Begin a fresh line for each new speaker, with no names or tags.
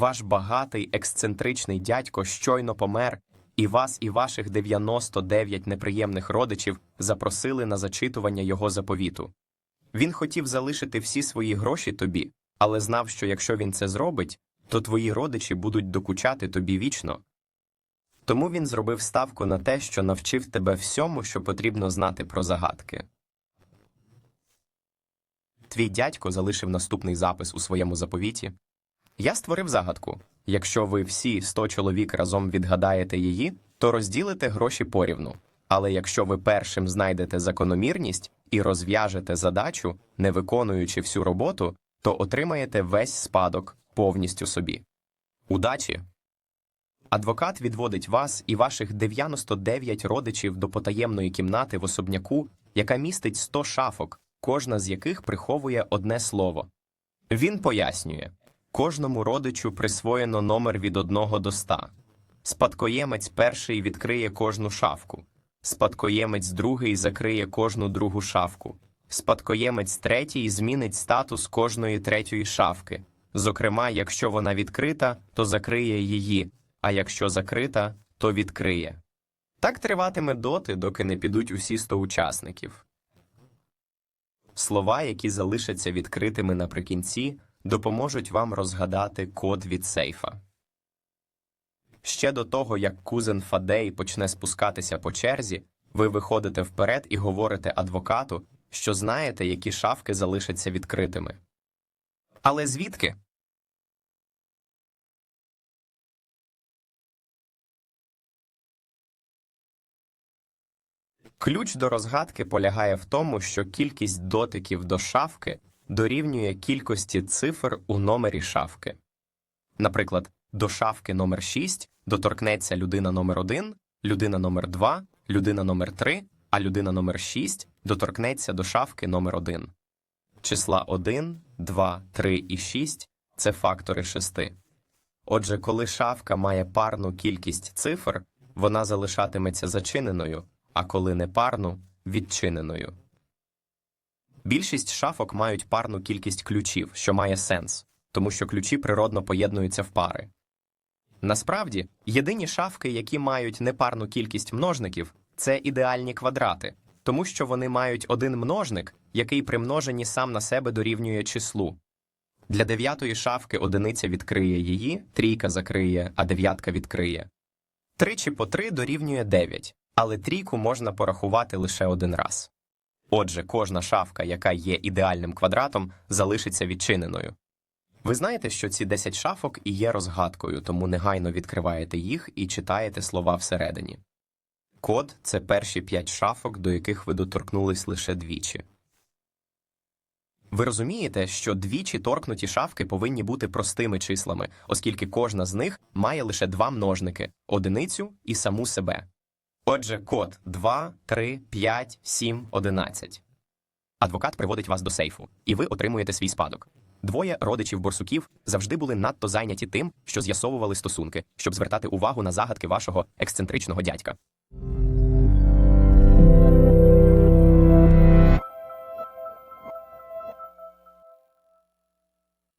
Ваш багатий ексцентричний дядько щойно помер, і вас і ваших 99 неприємних родичів запросили на зачитування його заповіту. Він хотів залишити всі свої гроші тобі, але знав, що якщо він це зробить, то твої родичі будуть докучати тобі вічно. Тому він зробив ставку на те, що навчив тебе всьому, що потрібно знати про загадки. Твій дядько залишив наступний запис у своєму заповіті. Я створив загадку. Якщо ви всі 100 чоловік разом відгадаєте її, то розділите гроші порівну. Але якщо ви першим знайдете закономірність і розв'яжете задачу, не виконуючи всю роботу, то отримаєте весь спадок повністю собі. Удачі! Адвокат відводить вас і ваших 99 родичів до потаємної кімнати в особняку, яка містить 100 шафок, кожна з яких приховує одне слово. Він пояснює кожному родичу присвоєно номер від 1 до 100. Спадкоємець перший відкриє кожну шафку. Спадкоємець другий закриє кожну другу шафку. Спадкоємець третій змінить статус кожної третьої шафки. Зокрема, якщо вона відкрита, то закриє її, а якщо закрита, то відкриє. Так триватиме доти, доки не підуть усі 100 учасників. Слова, які залишаться відкритими наприкінці, допоможуть вам розгадати код від сейфа. Ще до того, як кузен Фадей почне спускатися по черзі, ви виходите вперед і говорите адвокату, що знаєте, які шафки залишаться відкритими. Але звідки? Ключ до розгадки полягає в тому, що кількість дотиків до шафки дорівнює кількості цифр у номері шафки. Наприклад, до шафки номер 6 доторкнеться людина номер 1, людина номер 2, людина номер 3, а людина номер 6 доторкнеться до шафки номер 1. Числа 1, 2, 3 і 6 – це фактори шести. Отже, коли шафка має парну кількість цифр, вона залишатиметься зачиненою, а коли не парну відчиненою. Більшість шафок мають парну кількість ключів, що має сенс, тому що ключі природно поєднуються в пари. Насправді, єдині шафки, які мають непарну кількість множників, це ідеальні квадрати, тому що вони мають один множник, який при множенні сам на себе дорівнює числу. Для дев'ятої шафки одиниця відкриє її, трійка закриє, а дев'ятка відкриє. Тричі по три дорівнює 9, але трійку можна порахувати лише один раз. Отже, кожна шафка, яка є ідеальним квадратом, залишиться відчиненою. Ви знаєте, що ці 10 шафок і є розгадкою, тому негайно відкриваєте їх і читаєте слова всередині. Код це перші 5 шафок, до яких ви доторкнулись лише двічі. Ви розумієте, що двічі торкнуті шафки повинні бути простими числами, оскільки кожна з них має лише два множники одиницю і саму себе. Отже, код 2, 3, 5, 7, 11. Адвокат приводить вас до сейфу, і ви отримуєте свій спадок. Двоє родичів борсуків завжди були надто зайняті тим, що з'ясовували стосунки, щоб звертати увагу на загадки вашого ексцентричного дядька.